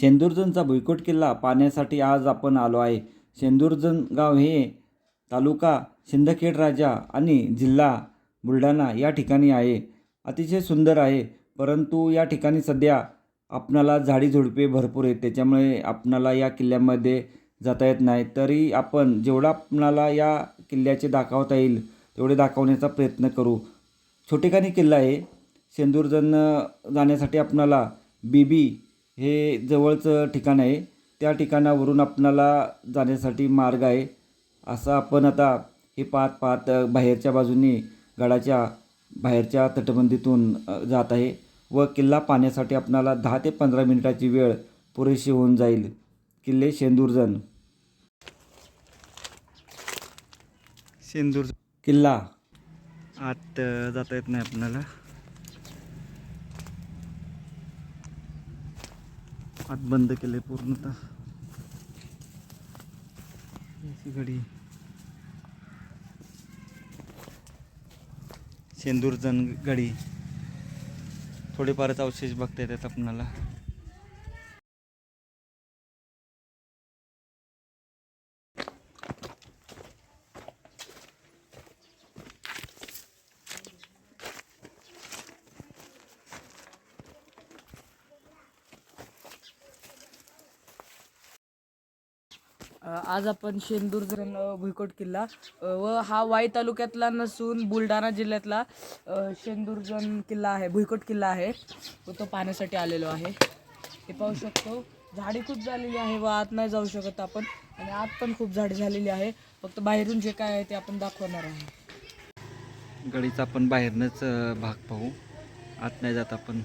शेंदुरजनचा भुईकोट किल्ला पाहण्यासाठी आज आपण आलो आहे. शेंदुरजन गाव हे तालुका सिंदखेड राजा आणि जिल्हा बुलढाणा या ठिकाणी आहे. अतिशय सुंदर आहे परंतु या ठिकाणी सध्या आपणाला झाडी झुडपे भरपूर आहेत. त्याच्यामुळे आपणाला या किल्ल्यामध्ये जाता येत नाही. तरी आपण जेवढा आपणाला या किल्ल्याचे दाखवता येईल तेवढे दाखवण्याचा प्रयत्न करू. छोटेखानी किल्ला आहे. सेंदुर्जन जाण्यासाठी आपणाला बीबी हे जवळचं ठिकाण आहे. त्या ठिकाणावरून आपणाला जाण्यासाठी मार्ग आहे. असं आपण आता हे पाहत पाहत बाहेरच्या बाजूने गडाच्या बाहेरच्या तटबंदीतून जात आहे व किल्ला पाहण्यासाठी आपणाला दहा ते पंधरा मिनिटाची वेळ पुरेशी होऊन जाईल. किल्ले शेंदुरजन. शेंदूर किल्ला. आत जाता येत नाही आपणाला. आत बंद केले पूर्णतः. गडी सेंदूर शेंदूरजन गडी थोडेफारच अवशेष बघता येतात आपणाला. आज आपण शेंदूर धरण भुईकोट किल्ला व हा वाई तालुक्यातला नसून बुलढाणा जिल्ह्यातला अ, शेंदूरजण किल्ला आहे भुईकोट किल्ला आहे. व तो पाहण्यासाठी आलेलो आहे. हे पाहू शकतो. झाडी खूप झालेली आहे व आत नाही जाऊ शकत आपण. आणि आत पण खूप झाडी झालेली आहे. फक्त बाहेरून जे काय आहे ते आपण दाखवणार आहे. गडीचा आपण बाहेरनंच भाग पाहू. आत नाही जात आपण.